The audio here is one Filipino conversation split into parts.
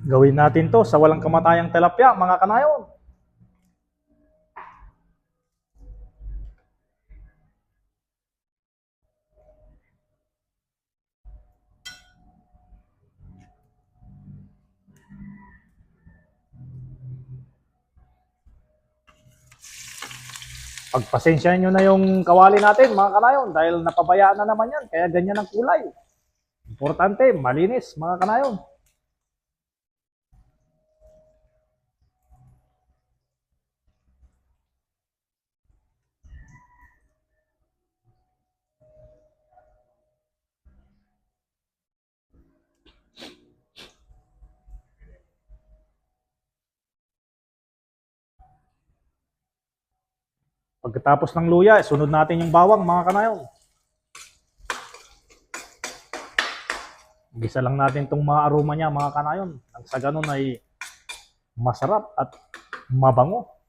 Gawin natin to sa walang kamatayang tilapia, mga kanayon. Pagpasensyahan nyo na yung kawali natin, mga kanayon, dahil napabayaan na naman yan, kaya ganyan ang kulay. Importante, malinis, mga kanayon. Pagkatapos ng luya, sunod natin yung bawang, mga kanayon. Gisa lang natin itong mga aroma niya, mga kanayon. Nang sa ganun ay masarap at mabango.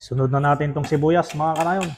Sunod na natin itong sibuyas, mga kanayon.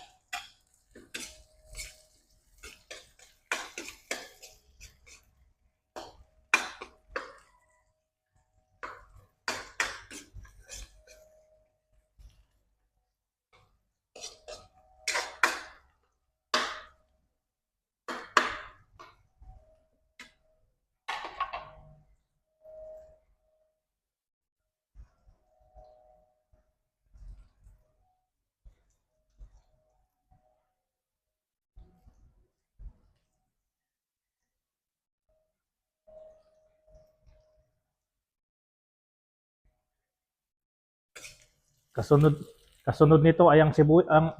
Kasunod kasunod nito ay ang sibu ang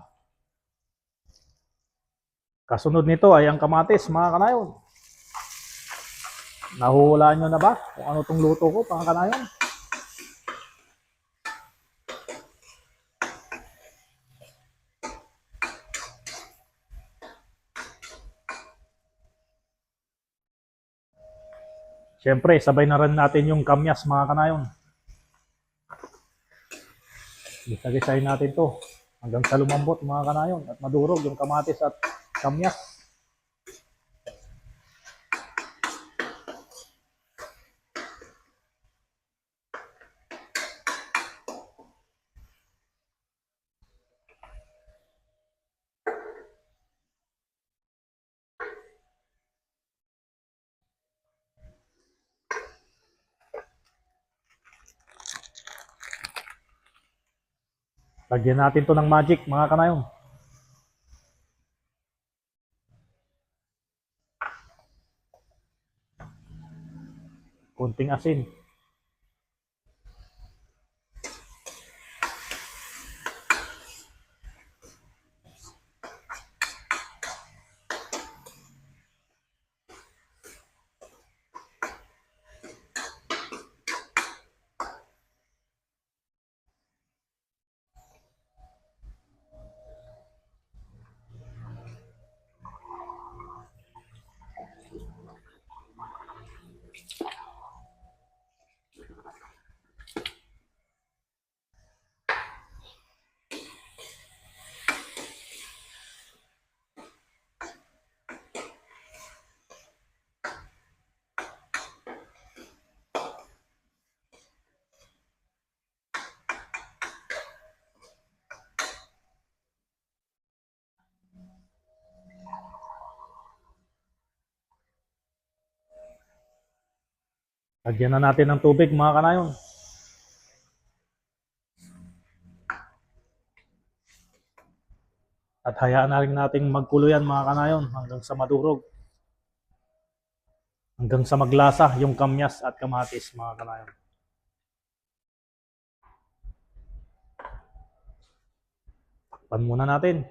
Kasunod nito ay ang kamatis, mga kanayon. Nahuhulaan nyo na ba kung ano tong luto ko, mga kanayon? Siyempre, sabay na rin natin yung kamyas, mga kanayon. Gisa-gisahin natin to hanggang sa lumambot mga kanayon at madurog yung kamatis at kamyas. Lagyan natin to ng magic mga kanayon. Kunting asin. Lagyan na natin ng tubig mga kanayon. At hayaan na rin nating magkulo mga kanayon hanggang sa madurog. Hanggang sa maglasa yung kamyas at kamatis mga kanayon. Takpan muna natin.